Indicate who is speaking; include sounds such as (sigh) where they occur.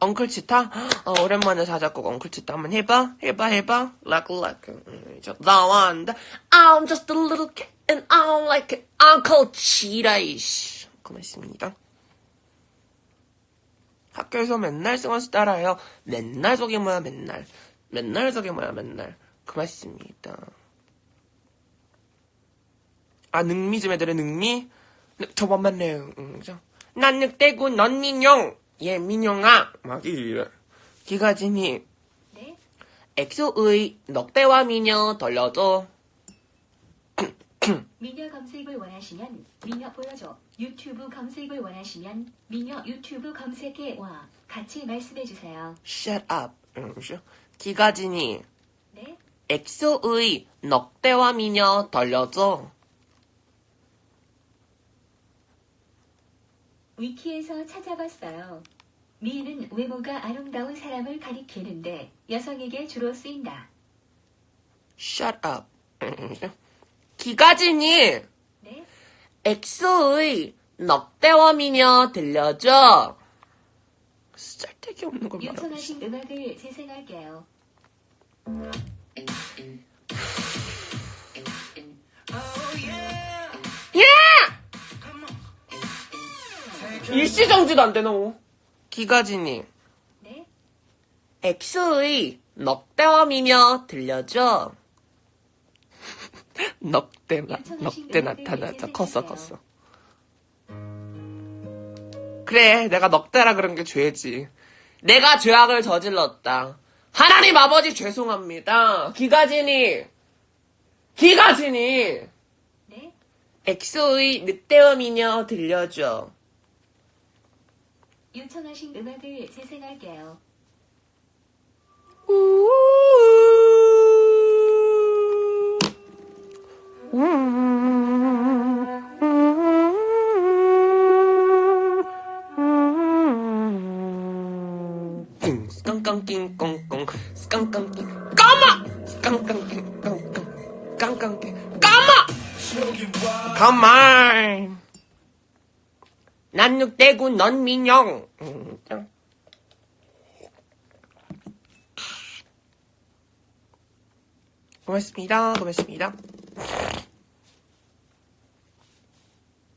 Speaker 1: 엉클치타? 어, 오랜만에 자작곡 엉클치타 한번 해봐. 해봐, 해봐. Like, like. 음, 저, 나왔는데. I'm just a little kid and I'm like an Uncle Cheetah, 이씨. 고맙습니다. 학교에서 맨날 승원씨 따라해요. 맨날 저게 뭐야, 맨날. 맨날 저게 뭐야, 맨날. 고맙습니다. 아, 능미즘 애들의 능미? 네, 저번 만나요. 응? 난 늑대고 넌 민용. 예, 민용아. 막 이래. 기가진이
Speaker 2: 네,
Speaker 1: 엑소의 넉대와 미녀 돌려줘.
Speaker 2: 미녀 검색을 원하시면 미녀 보여줘. 유튜브 검색을 원하시면 미녀 유튜브 검색해 와. 같이 말씀해 주세요.
Speaker 1: Shut up. 기가진이
Speaker 2: 네,
Speaker 1: 엑소의 넉대와 미녀 돌려줘.
Speaker 2: 위키에서 찾아봤어요. 미는 외모가 아름다운 사람을 가리키는데 여성에게 주로 쓰인다.
Speaker 1: Shut up. (laughs) 기가진이
Speaker 2: 네,
Speaker 1: 엑소의 미녀 들려줘. 쓸데기 없는 걸 말하고 있어.
Speaker 2: 요청하신 음악을 재생할게요.
Speaker 1: 일시정지도 안 되나, 뭐. 기가진이
Speaker 2: 네,
Speaker 1: 엑소의 미녀 들려줘. (laughs) 넉대, 나, 넉대 나타나자. 컸어, 컸어. 그래, 내가 넉대라 그런 게 죄지. 내가 죄악을 저질렀다. 하나님 아버지 죄송합니다. 기가진이, 기가진이,
Speaker 2: 네,
Speaker 1: 엑소의 늑대와 미녀 들려줘.
Speaker 2: 요청하신 음악을 재생할게요.
Speaker 1: 스깡깡킹 꽁꽁 스깡깡킹 까마 스깡깡킹 꽁꽁 깡깡킹 까마 가만 난 늑대고 넌 민영. 고맙습니다 고맙습니다